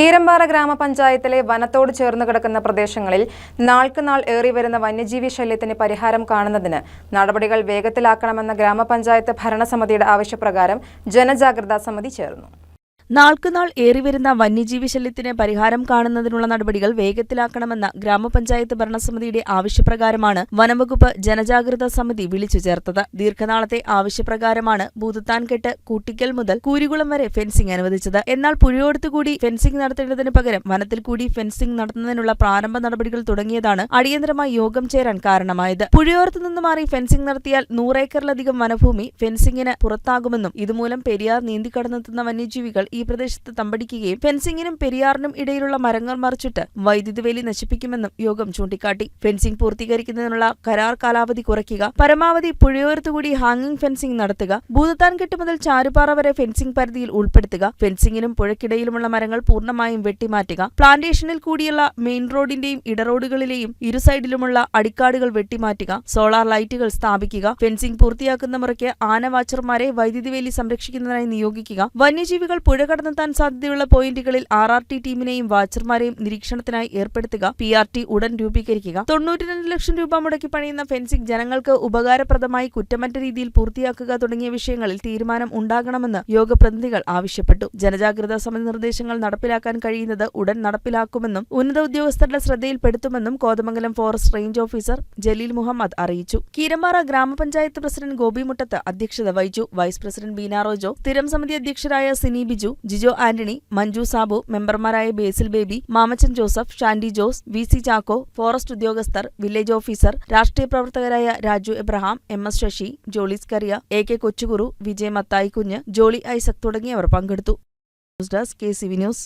കീരമ്പാറ ഗ്രാമപഞ്ചായത്തിലെ വനത്തോട് ചേർന്ന് കിടക്കുന്ന പ്രദേശങ്ങളിൽ നാൾക്കുനാൾ ഏറിവരുന്ന വന്യജീവി ശല്യത്തിന് പരിഹാരം കാണുന്നതിന് നടപടികൾ വേഗത്തിലാക്കണമെന്ന ഗ്രാമപഞ്ചായത്ത് ഭരണസമിതിയുടെ ആവശ്യപ്രകാരം ജനജാഗ്രതാ സമിതി ചേർന്നു. നാൾക്കുനാൾ ഏറിവരുന്ന വന്യജീവി ശല്യത്തിന് പരിഹാരം കാണുന്നതിനുള്ള നടപടികൾ വേഗത്തിലാക്കണമെന്ന ഗ്രാമപഞ്ചായത്ത് ഭരണസമിതിയുടെ ആവശ്യപ്രകാരമാണ് വനംവകുപ്പ് ജനജാഗ്രതാ സമിതി വിളിച്ചു ചേർത്തത്. ദീർഘനാളത്തെ ആവശ്യപ്രകാരമാണ് ഭൂതത്താൻകെട്ട് കൂട്ടിക്കൽ മുതൽ കൂരികുളം വരെ ഫെൻസിംഗ് അനുവദിച്ചത്. എന്നാൽ പുഴയോടത്തുകൂടി ഫെൻസിംഗ് നടത്തേണ്ടതിന് പകരം വനത്തിൽ കൂടി ഫെൻസിംഗ് നടത്തുന്നതിനുള്ള പ്രാരംഭ നടപടികൾ തുടങ്ങിയതാണ് അടിയന്തരമായി യോഗം ചേരാൻ കാരണമായത്. പുഴയോരത്ത് നിന്ന് മാറി ഫെൻസിംഗ് നടത്തിയാൽ നൂറേക്കറിലധികം വനഭൂമി ഫെൻസിംഗിന് പുറത്താകുമെന്നും ഇതുമൂലം പെരിയാർ നീന്തിക്കടന്നെത്തുന്ന വന്യജീവികൾ ഈ പ്രദേശത്ത് തമ്പടിക്കുകയും ഫെൻസിംഗിനും പെരിയാറിനും ഇടയിലുള്ള മരങ്ങൾ മറിച്ചിട്ട് വൈദ്യുതി വേലി നശിപ്പിക്കുമെന്നും യോഗം ചൂണ്ടിക്കാട്ടി. ഫെൻസിംഗ് പൂർത്തീകരിക്കുന്നതിനുള്ള കരാർ കാലാവധി കുറയ്ക്കുക പരമാവധി പുഴയോരത്തുകൂടി ഹാങ്ങിംഗ് ഫെൻസിംഗ് നടത്തുക ഭൂതത്താൻകെട്ട് മുതൽ ചാരുപാറ വരെ ഫെൻസിംഗ് പരിധിയിൽ ഉൾപ്പെടുത്തുക ഫെൻസിംഗിനും പുഴയ്ക്കിടയിലുമുള്ള മരങ്ങൾ പൂർണമായും വെട്ടിമാറ്റുക പ്ലാന്റേഷനിൽ കൂടിയുള്ള മെയിൻ റോഡിന്റെയും ഇടറോഡുകളിലെയും ഇരു സൈഡിലുമുള്ള അടിക്കാടുകൾ വെട്ടിമാറ്റുക സോളാർ ലൈറ്റുകൾ സ്ഥാപിക്കുക ഫെൻസിംഗ് പൂർത്തിയാക്കുന്ന മുറയ്ക്ക് ആന വാച്ചർമാരെ വൈദ്യുതി വേലി സംരക്ഷിക്കുന്നതിനായി നിയോഗിക്കുക വന്യജീവികൾ പുഴ കടന്നെത്താൻ സാധ്യതയുള്ള പോയിന്റുകളിൽ ആർ ആർ ടി ടീമിനെയും വാച്ചർമാരെയും നിരീക്ഷണത്തിനായി ഏർപ്പെടുത്തുക പി ആർ ടി ഉടൻ രൂപീകരിക്കുക. തൊണ്ണൂറ്റിരണ്ട് ലക്ഷം രൂപ മുടക്കി പണിയുന്ന ഫെൻസിംഗ് ജനങ്ങൾക്ക് ഉപകാരപ്രദമായി കുറ്റമറ്റ രീതിയിൽ പൂർത്തിയാക്കുക തുടങ്ങിയ വിഷയങ്ങളിൽ തീരുമാനം ഉണ്ടാകണമെന്ന് യോഗപ്രതിനിധികൾ ആവശ്യപ്പെട്ടു. ജനജാഗ്രതാ സമിതി നിർദ്ദേശങ്ങൾ നടപ്പിലാക്കാൻ കഴിയുന്നത് ഉടൻ നടപ്പിലാക്കുമെന്നും ഉന്നത ഉദ്യോഗസ്ഥരുടെ ശ്രദ്ധയിൽപ്പെടുത്തുമെന്നും Kothamangalam forest range officer Jaleel Muhammad അറിയിച്ചു. കീരമ്പാറ ഗ്രാമപഞ്ചായത്ത് പ്രസിഡന്റ് ഗോപി മുട്ടത്ത് അധ്യക്ഷത വഹിച്ചു. വൈസ് പ്രസിഡന്റ് ബീന റോജോ സ്ഥിരം സമിതി അധ്യക്ഷരായ സിനി ബിജു ജിജോ ആന്റണി മഞ്ജു സാബു മെമ്പർമാരായ Basil Baby Mamachan Joseph Shandy Jose V C Chacko forest ഉദ്യോഗസ്ഥർ വില്ലേജ് ഓഫീസർ രാഷ്ട്രീയ പ്രവർത്തകരായ Raju Abraham M S Sasi Jollis Kariya A K Kochukuru Vijay Mathaikunju Jolly Isaac തുടങ്ങിയവർ പങ്കെടുത്തു. News desk K C V news.